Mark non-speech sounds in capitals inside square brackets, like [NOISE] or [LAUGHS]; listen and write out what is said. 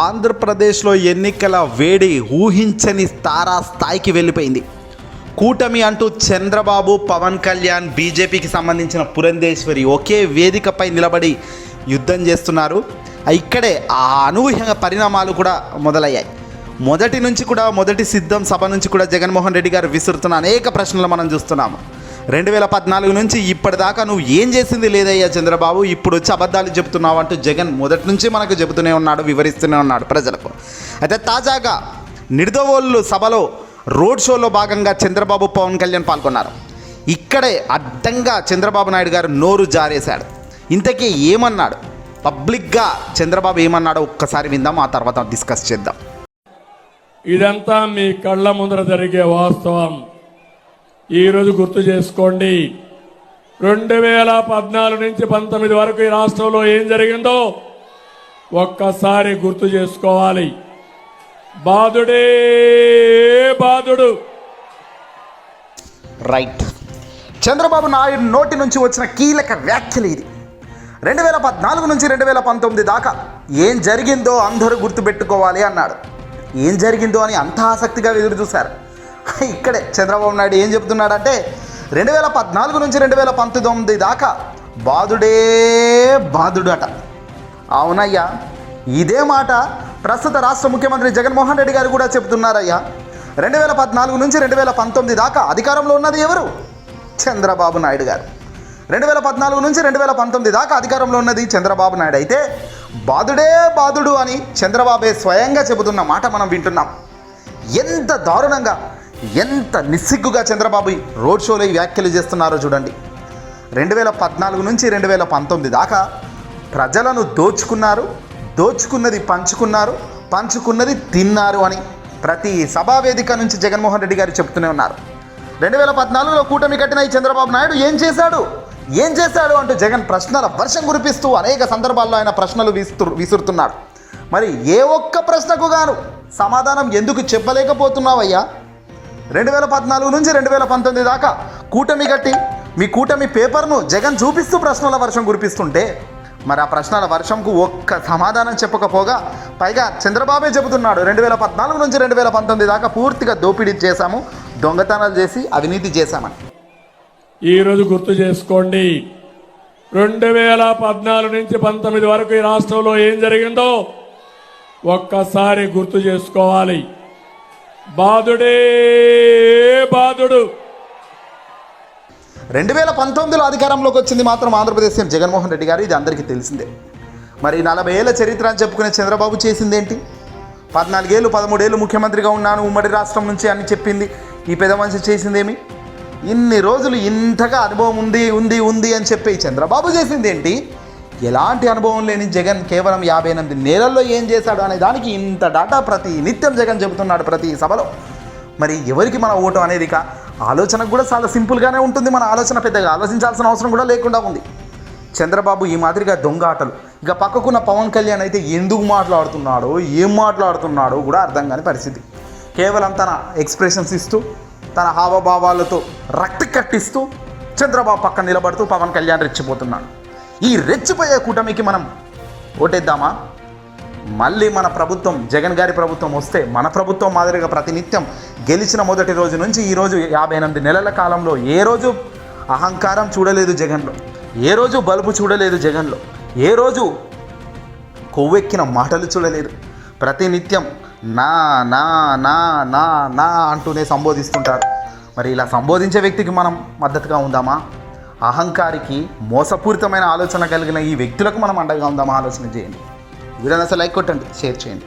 ఆంధ్రప్రదేశ్లో ఎన్నికల వేడి ఊహించని తారా స్థాయికి వెళ్ళిపోయింది. కూటమి అంటూ చంద్రబాబు పవన్ కళ్యాణ్ బీజేపీకి సంబంధించిన పురంధేశ్వరి ఒకే వేదికపై నిలబడి యుద్ధం చేస్తున్నారు. ఇక్కడే ఆ అనూహ్య పరిణామాలు కూడా మొదలయ్యాయి. మొదటి నుంచి కూడా మొదటి సిద్ధం సభ నుంచి కూడా జగన్మోహన్ రెడ్డి గారు విసురుతున్న అనేక ప్రశ్నలు మనం చూస్తున్నాము. రెండు వేల పద్నాలుగు నుంచి ఇప్పటిదాకా నువ్వు ఏం చేసింది లేదయ్యా చంద్రబాబు? ఇప్పుడు వచ్చి అబద్ధాలు చెబుతున్నావు అంటూ జగన్ మొదటి నుంచి మనకు చెబుతూనే ఉన్నాడు వివరిస్తూనే ఉన్నాడు ప్రజలకు. అయితే తాజాగా నిడదవోళ్ళు సభలో రోడ్ షోలో భాగంగా చంద్రబాబు పవన్ కళ్యాణ్ పాల్గొన్నారు. ఇక్కడే అడ్డంగా చంద్రబాబు నాయుడు గారు నోరు జారేశాడు. ఇంతకీ ఏమన్నాడు? పబ్లిక్గా చంద్రబాబు ఏమన్నాడో ఒక్కసారి విందాం ఆ తర్వాత డిస్కస్ చేద్దాం. ఇదంతా మీ కళ్ళ ముందర జరిగే వాస్తవం. ఈరోజు గుర్తు చేసుకోండి. రెండు వేల పద్నాలుగు నుంచి పంతొమ్మిది వరకు ఈ రాష్ట్రంలో ఏం జరిగిందో ఒక్కసారి గుర్తు చేసుకోవాలి. బాధుడే బాధుడు రైట్ చంద్రబాబు నాయుడు నోటి నుంచి వచ్చిన కీలక వ్యాఖ్యలు ఇది. రెండు వేల పద్నాలుగు నుంచి రెండు వేల పంతొమ్మిది దాకా ఏం జరిగిందో అందరూ గుర్తుపెట్టుకోవాలి అన్నాడు. ఏం జరిగిందో అని అంత ఆసక్తిగా ఎదురు చూశారు. [LAUGHS] ఇక్కడే చంద్రబాబు నాయుడు ఏం చెబుతున్నాడంటే రెండు వేల పద్నాలుగు నుంచి రెండు వేల పంతొమ్మిది దాకా బాధుడే బాధుడు అట అవునయ్యా ఇదే మాట ప్రస్తుత రాష్ట్ర ముఖ్యమంత్రి జగన్మోహన్ రెడ్డి గారు కూడా చెబుతున్నారయ్యా రెండు వేల పద్నాలుగు నుంచి రెండు వేల పంతొమ్మిది దాకా అధికారంలో ఉన్నది ఎవరు? చంద్రబాబు నాయుడు గారు. రెండు వేల పద్నాలుగు నుంచి రెండు వేల పంతొమ్మిది దాకా అధికారంలో ఉన్నది చంద్రబాబు నాయుడు. అయితే బాధుడే బాధుడు అని చంద్రబాబే స్వయంగా చెబుతున్న మాట మనం వింటున్నాం. ఎంత దారుణంగా ఎంత నిస్సిగ్గుగా చంద్రబాబు రోడ్ షోలో ఈ వ్యాఖ్యలు చేస్తున్నారో చూడండి. రెండు వేల పద్నాలుగు నుంచి రెండు వేల పంతొమ్మిది దాకా ప్రజలను దోచుకున్నారు దోచుకున్నది పంచుకున్నారు పంచుకున్నది తిన్నారు అని ప్రతి సభా వేదిక నుంచి జగన్మోహన్ రెడ్డి గారు చెప్తూనే ఉన్నారు. రెండు వేల పద్నాలుగులో కూటమి కట్టిన ఈ చంద్రబాబు నాయుడు ఏం చేశాడు? ఏం చేశాడు అంటూ జగన్ ప్రశ్నల వర్షం కురిపిస్తూ అనేక సందర్భాల్లో ఆయన ప్రశ్నలు విస్తు విసురుతున్నాడు. మరి ఏ ఒక్క ప్రశ్నకు గాను సమాధానం ఎందుకు చెప్పలేకపోతున్నావయ్యా? రెండు వేల పద్నాలుగు నుంచి రెండు వేల పంతొమ్మిది దాకా కూటమి కట్టి మీ కూటమి పేపర్ను జగన్ చూపిస్తూ ప్రశ్నల వర్షం కురిపిస్తుంటే మరి ఆ ప్రశ్నల వర్షంకు ఒక్క సమాధానం చెప్పకపోగా పైగా చంద్రబాబే చెబుతున్నాడు రెండు వేల పద్నాలుగు నుంచి రెండు వేల పంతొమ్మిది దాకా పూర్తిగా దోపిడీ చేశాము దొంగతనాలు చేసి అవినీతి చేశామని. ఈరోజు గుర్తు చేసుకోండి రెండు వేల పద్నాలుగు నుంచి పంతొమ్మిది వరకు ఈ రాష్ట్రంలో ఏం జరిగిందో ఒక్కసారి గుర్తు చేసుకోవాలి. బాధుడే బాధుడు రెండు వేల పంతొమ్మిదిలో అధికారంలోకి వచ్చింది మాత్రం ఆంధ్రప్రదేశ్ సీఎం జగన్మోహన్ రెడ్డి గారు. ఇది అందరికీ తెలిసిందే. మరి నలభై ఏళ్ళ చరిత్ర అని చెప్పుకునే చంద్రబాబు చేసిందేంటి? పద్నాలుగేళ్ళు పదమూడేళ్ళు ముఖ్యమంత్రిగా ఉన్నాను ఉమ్మడి రాష్ట్రం నుంచి అని చెప్పింది. ఈ పెద్ద మనిషి చేసిందేమి? ఇన్ని రోజులు ఇంతగా అనుభవం ఉంది ఉంది ఉంది అని చెప్పి చంద్రబాబు చేసిందేంటి? ఎలాంటి అనుభవం లేని జగన్ కేవలం యాభై ఎనిమిది నెలల్లో ఏం చేశాడు అనే దానికి ఇంత డాటా ప్రతి నిత్యం జగన్ చెబుతున్నాడు ప్రతి సభలో. మరి ఎవరికి మన ఓటు అనేది ఇక కూడా చాలా సింపుల్గానే ఉంటుంది మన ఆలోచన పెద్దగా. ఆలోచించాల్సిన అవసరం కూడా లేకుండా ఉంది. చంద్రబాబు ఈ మాదిరిగా దొంగ ఆటలు. ఇక పక్కకున్న పవన్ కళ్యాణ్ అయితే ఎందుకు మాట్లాడుతున్నాడో ఏం మాట్లాడుతున్నాడో కూడా అర్థం కాని పరిస్థితి. కేవలం తన ఎక్స్ప్రెషన్స్ ఇస్తూ తన హావభావాలతో రక్తి కట్టిస్తూ చంద్రబాబు పక్కన నిలబడుతూ పవన్ కళ్యాణ్ రెచ్చిపోతున్నాడు. ఈ రెచ్చిపోయే కూటమికి మనం ఓటేద్దామా? మళ్ళీ మన ప్రభుత్వం జగన్ గారి ప్రభుత్వం వస్తే మన ప్రభుత్వం మాదిరిగా ప్రతినిత్యం గెలిచిన మొదటి రోజు నుంచి ఈరోజు యాభై ఎనిమిది నెలల కాలంలో ఏ రోజు అహంకారం చూడలేదు జగన్లో? ఏ రోజు బలుపు చూడలేదు జగన్లో? ఏ రోజు కొవ్వెక్కిన మాటలు చూడలేదు? ప్రతినిత్యం నా నా నా నా నా అంటూనే సంబోధిస్తుంటారు. మరి ఇలా సంబోధించే వ్యక్తికి మనం మద్దతుగా ఉందామా? అహంకారికి మోసపూరితమైన ఆలోచన కలిగిన ఈ వ్యక్తులకు మనం అండగా ఉందామా ఆలోచన చేయండి. వీడియోని అసలు లైక్ కొట్టండి షేర్ చేయండి.